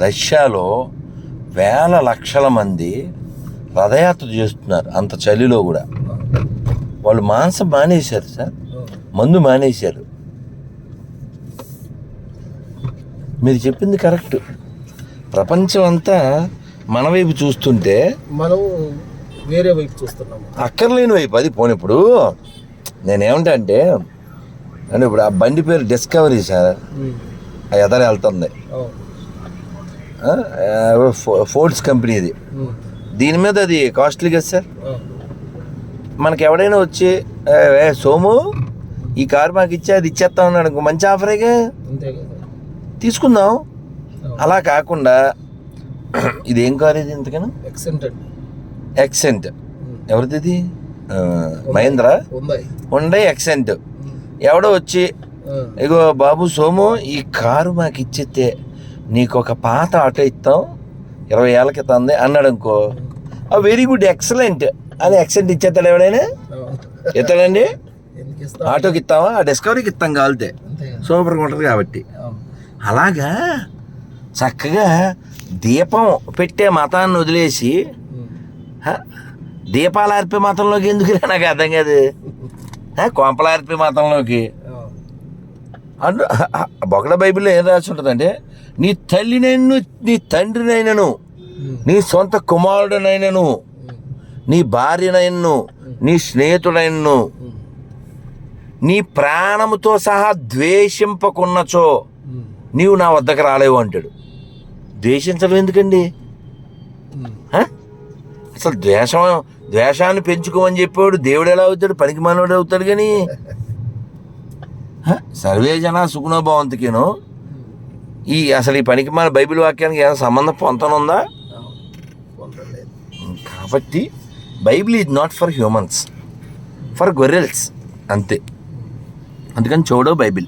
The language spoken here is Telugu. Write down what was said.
రష్యాలో వేల లక్షల మంది రథయాత్ర చేస్తున్నారు అంత చలిలో కూడా. వాళ్ళు మాంసం మానేశారు సార్. మందు మానేశారు. మీరు చెప్పింది కరెక్ట్. ప్రపంచం అంతా మన వైపు చూస్తుంటే మనం వేరే వైపు చూస్తున్నాము. అక్కర్లేని వైపు. అది పోనిప్పుడు నేనేమంటా అంటే అంటే ఇప్పుడు ఆ బండి పేరు డిస్కవరీ సార్. ఆ ఎదర వెళ్తుంది. ఫోర్డ్స్ కంపెనీ ఇది ఉమ్. దీని మీద అది కాస్ట్లీ కదా సార్. మనకి ఎవడైనా వచ్చి "ఏ, ఏ సోము ఈ కారు మాకు ఇచ్చే అది ఇచ్చేస్తా ఉన్నాడు మంచి ఆఫరేగా తీసుకుందాం. అలా కాకుండా ఇది ఏం కారు ఇది ఇంతకన్నా ఎక్సెంట్ ఎక్సెంట్. ఎవరిది ఇది? మహేంద్రా? ఉండే ఎక్సెంట్. ఎవడో వచ్చి. ఇగో బాబు సోము ఈ కారు మాకు ఇచ్చితే నీకు ఒక పాత ఆటో ఇస్తాం ఇరవై ఏళ్ళ క్రితం ఉంది అన్నాడు అనుకో వెరీ గుడ్ ఎక్సలెంట్. అని ఎక్సెంట్ ఇచ్చేస్తాడు ఎవడైనా. ఇస్తాడండి? ఆటోకి ఇస్తావా ఆ డిస్కవరీకి ఇస్తాం కావాలితే. కదా. సూపర్గా ఉంటుంది కాబట్టి. అలాగా చక్కగా దీపం పెట్టే మతాన్ని వదిలేసి దీపాలు ఆర్పే మతంలోకి ఎందుకు నాకు అర్థం కాదు? కొంపలు ఆర్పే మతంలోకి. అను బొగడ బైబిల్లో ఏం రాసి ఉంటుందంటే నీ తల్లినైను నీ తండ్రినైనను. నీ సొంత కుమారుడినైనను. నీ భార్యనైనను నీ స్నేహితుడైనను. నీ ప్రాణముతో సహా ద్వేషింపకున్నచో. నీవు నా వద్దకు రాలేవు అంటాడు ద్వేషించడం ఎందుకండి? అసలు ద్వేషం ద్వేషాన్ని పెంచుకోమని చెప్పాడు దేవుడు ఎలా అవుతాడు పనికి మానవుడు అవుతాడు కానీ? సర్వే జన సుగుణ భవంతికేను? ఈ అసలు ఈ పనికి మన బైబిల్ వాక్యానికి ఏమైనా సంబంధం. పొందలేదు. కాబట్టి Bible is not for humans. For గొర్రెల్స్. అంతే. అందుకని చూడో బైబిల్.